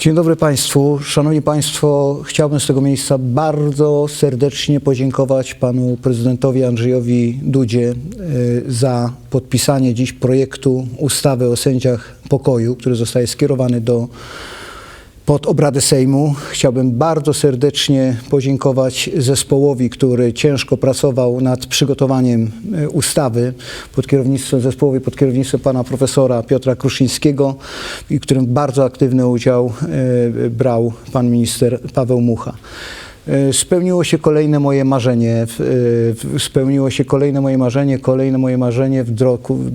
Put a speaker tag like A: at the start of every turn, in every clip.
A: Dzień dobry Państwu. Szanowni Państwo, chciałbym z tego miejsca bardzo serdecznie podziękować Panu Prezydentowi Andrzejowi Dudzie e, za podpisanie dziś projektu ustawy o sędziach pokoju, który zostaje skierowany do pod obrady Sejmu. Chciałbym bardzo serdecznie podziękować zespołowi, który ciężko pracował nad przygotowaniem e, ustawy pod kierownictwem zespołowi, pod kierownictwem pana profesora Piotra Kruszyńskiego i którym bardzo aktywny udział e, brał pan minister Paweł Mucha. E, Spełniło się kolejne moje marzenie. e, Spełniło się kolejne moje marzenie, kolejne moje marzenie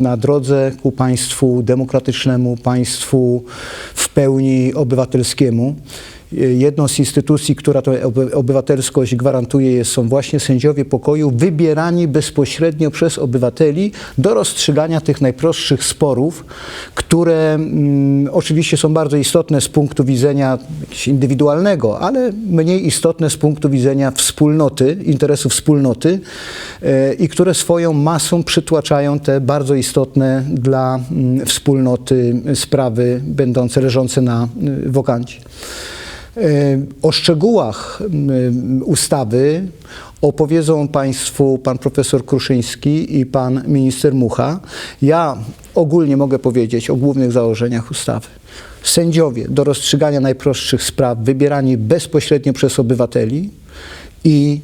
A: na drodze ku państwu demokratycznemu, państwu w pełni obywatelskiemu. Jedną z instytucji, która tę oby- obywatelskość gwarantuje, są właśnie sędziowie pokoju, wybierani bezpośrednio przez obywateli do rozstrzygania tych najprostszych sporów, które mm, oczywiście są bardzo istotne z punktu widzenia indywidualnego, ale mniej istotne z punktu widzenia wspólnoty, interesu wspólnoty e, i które swoją masą przytłaczają te bardzo istotne dla mm, wspólnoty sprawy będące leżące na y, wokancie. E, O szczegółach m, ustawy opowiedzą Państwu pan profesor Kruszyński i pan minister Mucha. Ja ogólnie mogę powiedzieć o głównych założeniach ustawy. Sędziowie do rozstrzygania najprostszych spraw wybierani bezpośrednio przez obywateli i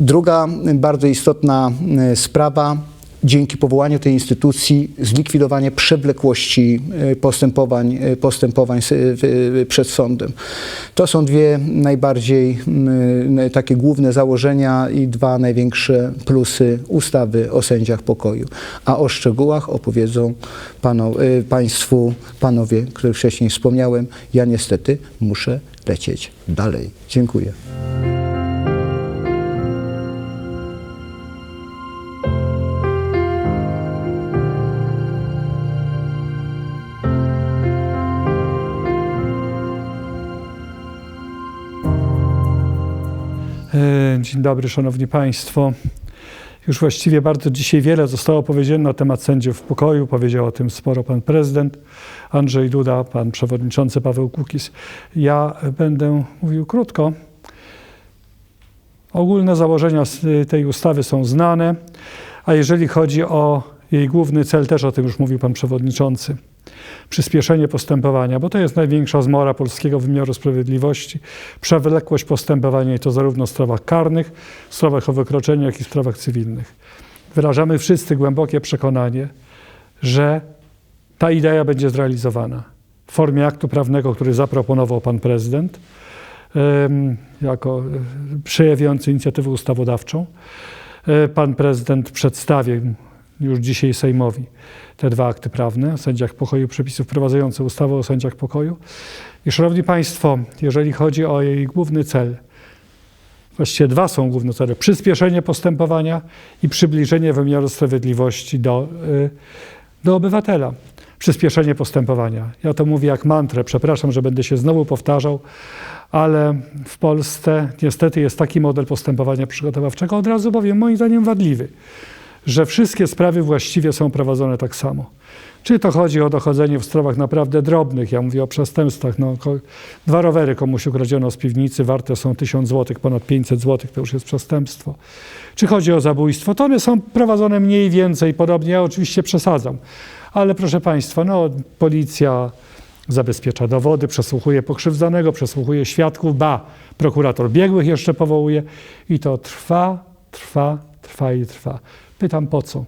A: Druga bardzo istotna e, sprawa, dzięki powołaniu tej instytucji zlikwidowanie przewlekłości e, postępowań, e, postępowań w- przed sądem. To są dwie najbardziej takie główne założenia i dwa największe plusy ustawy o sędziach pokoju. A o szczegółach opowiedzą pano, e, Państwu panowie, których wcześniej wspomniałem. Ja niestety muszę lecieć dalej. Dziękuję.
B: Dzień dobry, Szanowni Państwo. Już właściwie bardzo dzisiaj wiele zostało powiedziane na temat sędziów w pokoju. Powiedział o tym sporo pan prezydent Andrzej Duda, pan przewodniczący Paweł Kukis. Ja będę mówił krótko. Ogólne założenia tej ustawy są znane, a jeżeli chodzi o jej główny cel, też o tym już mówił pan przewodniczący. Przyspieszenie postępowania, bo to jest największa zmora polskiego wymiaru sprawiedliwości. Przewlekłość postępowania i to zarówno w sprawach karnych, w sprawach o wykroczenia, jak i w sprawach cywilnych. Wyrażamy wszyscy głębokie przekonanie, że ta idea będzie zrealizowana w formie aktu prawnego, który zaproponował pan prezydent, jako e, przejawiający inicjatywę ustawodawczą. E, Pan prezydent przedstawi już dzisiaj Sejmowi te dwa akty prawne o sędziach pokoju, przepisy wprowadzające ustawę o sędziach pokoju. I szanowni Państwo, jeżeli chodzi o jej główny cel, właściwie dwa są główne cele: przyspieszenie postępowania i przybliżenie wymiaru sprawiedliwości do, y, do obywatela. Przyspieszenie postępowania. Ja to mówię jak mantrę, przepraszam, że będę się znowu powtarzał, ale w Polsce niestety jest taki model postępowania przygotowawczego, od razu powiem, moim zdaniem wadliwy, że wszystkie sprawy właściwie są prowadzone tak samo. Czy to chodzi o dochodzenie w sprawach naprawdę drobnych, ja mówię o przestępstwach, no, dwa rowery komuś ukradziono z piwnicy, warte są 1000 zł, ponad 500 zł, to już jest przestępstwo. Czy chodzi o zabójstwo, to one są prowadzone mniej więcej podobnie, ja oczywiście przesadzam. Ale proszę Państwa, no, policja zabezpiecza dowody, przesłuchuje pokrzywdzonego, przesłuchuje świadków, ba, prokurator biegłych jeszcze powołuje i to trwa, trwa, trwa i trwa. Pytam po co?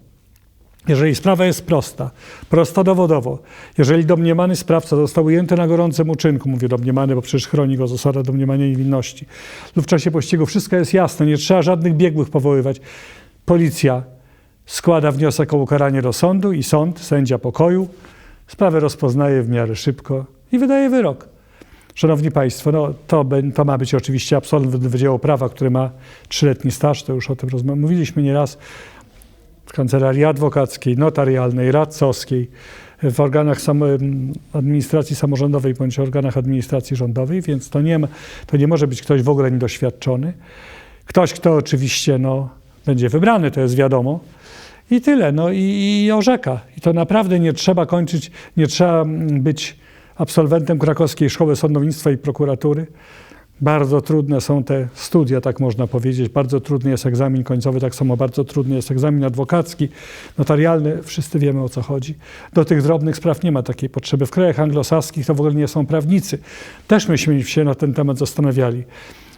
B: Jeżeli sprawa jest prosta, prosta dowodowo, jeżeli domniemany sprawca został ujęty na gorącym uczynku, mówię domniemany, bo przecież chroni go zasada domniemania niewinności, lub w czasie pościgu wszystko jest jasne, nie trzeba żadnych biegłych powoływać, policja składa wniosek o ukaranie do sądu i sąd, sędzia pokoju, sprawę rozpoznaje w miarę szybko i wydaje wyrok. Szanowni Państwo, no to, to ma być oczywiście absolwent Wydziału Prawa, który ma trzyletni staż, to już o tym mówiliśmy nieraz, w kancelarii adwokackiej, notarialnej, radcowskiej, w organach administracji samorządowej bądź organach administracji rządowej, więc to nie, ma, to nie może być ktoś w ogóle niedoświadczony. Ktoś, kto oczywiście no, będzie wybrany, to jest wiadomo. I tyle, no i, i orzeka. I to naprawdę nie trzeba kończyć, nie trzeba być absolwentem krakowskiej szkoły sądownictwa i prokuratury. Bardzo trudne są te studia, tak można powiedzieć. Bardzo trudny jest egzamin końcowy, tak samo bardzo trudny jest egzamin adwokacki, notarialny. Wszyscy wiemy o co chodzi. Do tych drobnych spraw nie ma takiej potrzeby. W krajach anglosaskich to w ogóle nie są prawnicy. Też myśmy się na ten temat zastanawiali.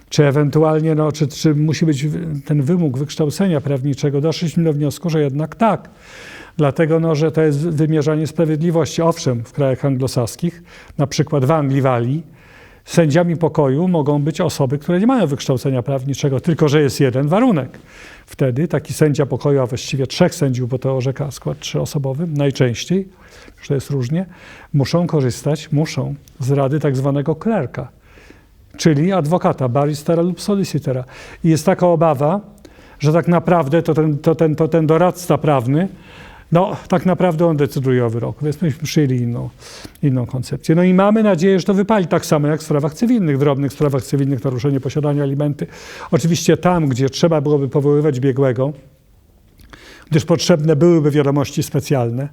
B: Czy ewentualnie, no, czy, czy musi być ten wymóg wykształcenia prawniczego? Doszliśmy do wniosku, że jednak tak. Dlatego, no, że to jest wymierzanie sprawiedliwości. Owszem, w krajach anglosaskich, na przykład w Anglii, Walii, sędziami pokoju mogą być osoby, które nie mają wykształcenia prawniczego, tylko że jest jeden warunek. Wtedy taki sędzia pokoju, a właściwie trzech sędziów, bo to orzeka skład trzyosobowy, najczęściej, że to jest różnie, muszą korzystać, muszą z rady tak zwanego klerka, czyli adwokata, baristera lub solicitera. I jest taka obawa, że tak naprawdę to ten, to ten, to ten doradca prawny, no tak naprawdę on decyduje o wyroku, więc myśmy przyjęli inną, inną koncepcję. No i mamy nadzieję, że to wypali tak samo jak w sprawach cywilnych, drobnych sprawach cywilnych, naruszenie posiadania alimenty. Oczywiście tam, gdzie trzeba byłoby powoływać biegłego, gdyż potrzebne byłyby wiadomości specjalne,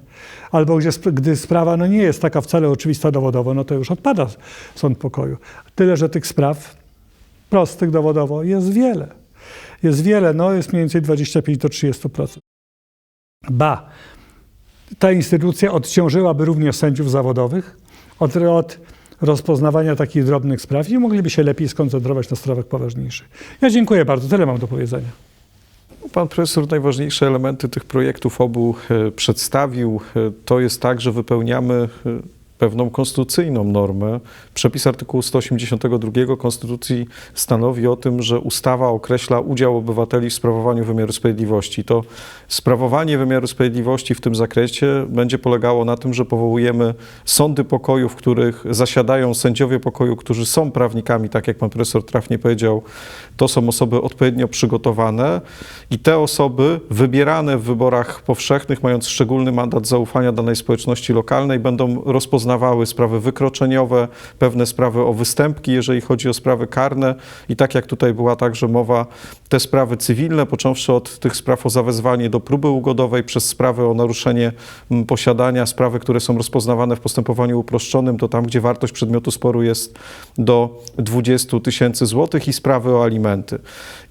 B: albo gdzie, gdy sprawa no, nie jest taka wcale oczywista dowodowo, no to już odpada sąd pokoju. Tyle, że tych spraw prostych dowodowo jest wiele. Jest wiele, no jest mniej więcej 25 do 30%. Ba, ta instytucja odciążyłaby również sędziów zawodowych od, od rozpoznawania takich drobnych spraw i mogliby się lepiej skoncentrować na sprawach poważniejszych. Ja dziękuję bardzo, tyle mam do powiedzenia.
C: Pan profesor najważniejsze elementy tych projektów obu e, przedstawił. E, To jest tak, że wypełniamy e, pewną konstytucyjną normę. Przepis artykułu 182 Konstytucji stanowi o tym, że ustawa określa udział obywateli w sprawowaniu wymiaru sprawiedliwości. To sprawowanie wymiaru sprawiedliwości w tym zakresie będzie polegało na tym, że powołujemy sądy pokoju, w których zasiadają sędziowie pokoju, którzy są prawnikami, tak jak pan profesor trafnie powiedział, to są osoby odpowiednio przygotowane i te osoby wybierane w wyborach powszechnych, mając szczególny mandat zaufania danej społeczności lokalnej, będą rozpoznawały sprawy wykroczeniowe, pewne sprawy o występki, jeżeli chodzi o sprawy karne i tak jak tutaj była także mowa, te sprawy cywilne, począwszy od tych spraw o zawezwanie do próby ugodowej, przez sprawy o naruszenie mm, posiadania, sprawy, które są rozpoznawane w postępowaniu uproszczonym, to tam, gdzie wartość przedmiotu sporu jest do 20 tysięcy złotych i sprawy o alimenty.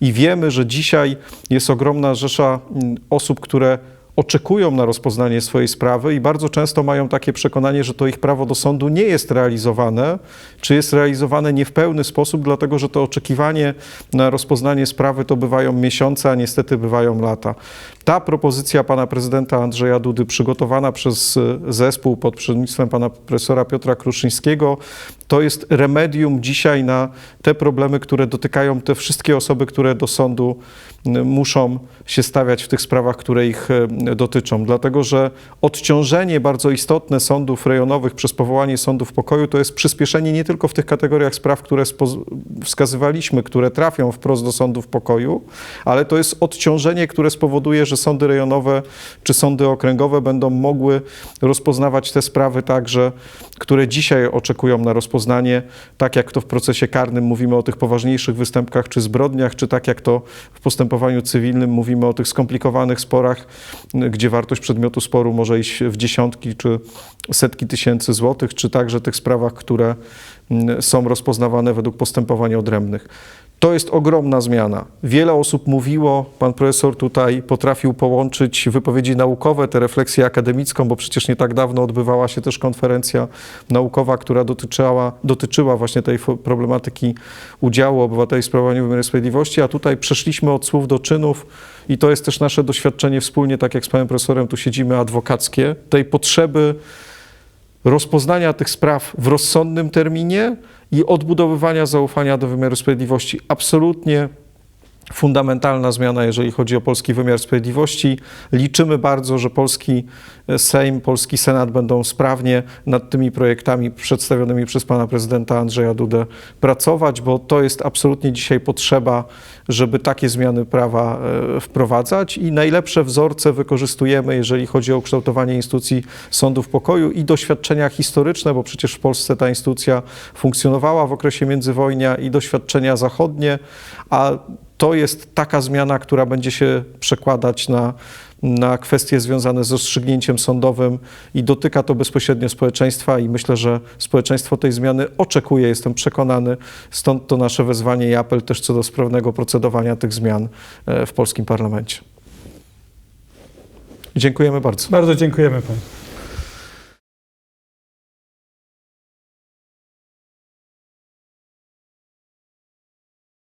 C: I wiemy, że dzisiaj jest ogromna rzesza mm, osób, które oczekują na rozpoznanie swojej sprawy i bardzo często mają takie przekonanie, że to ich prawo do sądu nie jest realizowane, czy jest realizowane nie w pełny sposób, dlatego że to oczekiwanie na rozpoznanie sprawy to bywają miesiące, a niestety bywają lata. Ta propozycja pana prezydenta Andrzeja Dudy, przygotowana przez e, zespół pod przewodnictwem pana profesora Piotra Kruszyńskiego, to jest remedium dzisiaj na te problemy, które dotykają te wszystkie osoby, które do sądu muszą się stawiać w tych sprawach, które ich e, dotyczą. Dlatego, że odciążenie bardzo istotne sądów rejonowych przez powołanie sądów pokoju to jest przyspieszenie nie tylko w tych kategoriach spraw, które wskazywaliśmy, które trafią wprost do sądów pokoju, ale to jest odciążenie, które spowoduje, że sądy rejonowe czy sądy okręgowe będą mogły rozpoznawać te sprawy także, które dzisiaj oczekują na rozpoznanie, tak jak to w procesie karnym mówimy o tych poważniejszych występkach czy zbrodniach, czy tak jak to w postępowaniu cywilnym mówimy o tych skomplikowanych sporach, gdzie wartość przedmiotu sporu może iść w dziesiątki czy setki tysięcy złotych, czy także tych sprawach, które mm, są rozpoznawane według postępowań odrębnych. To jest ogromna zmiana. Wiele osób mówiło, pan profesor tutaj potrafił połączyć wypowiedzi naukowe, tę refleksję akademicką, bo przecież nie tak dawno odbywała się też konferencja naukowa, która dotyczyła, dotyczyła właśnie tej problematyki udziału obywateli w sprawowaniu wymiaru sprawiedliwości, a tutaj przeszliśmy od słów do czynów i to jest też nasze doświadczenie wspólnie, tak jak z panem profesorem tu siedzimy, adwokackie, tej potrzeby rozpoznania tych spraw w rozsądnym terminie i odbudowywania zaufania do wymiaru sprawiedliwości. Absolutnie fundamentalna zmiana, jeżeli chodzi o polski wymiar sprawiedliwości. Liczymy bardzo, że polski Sejm, polski Senat będą sprawnie nad tymi projektami przedstawionymi przez pana prezydenta Andrzeja Dudę pracować, bo to jest absolutnie dzisiaj potrzeba, żeby takie zmiany prawa e, wprowadzać i najlepsze wzorce wykorzystujemy, jeżeli chodzi o kształtowanie instytucji sądów pokoju i doświadczenia historyczne, bo przecież w Polsce ta instytucja funkcjonowała w okresie międzywojnia i doświadczenia zachodnie, a to jest taka zmiana, która będzie się przekładać na na kwestie związane z rozstrzygnięciem sądowym i dotyka to bezpośrednio społeczeństwa i myślę, że społeczeństwo tej zmiany oczekuje, jestem przekonany. Stąd to nasze wezwanie i apel też co do sprawnego procedowania tych zmian e, w polskim parlamencie. Dziękujemy bardzo.
B: Bardzo dziękujemy Panu.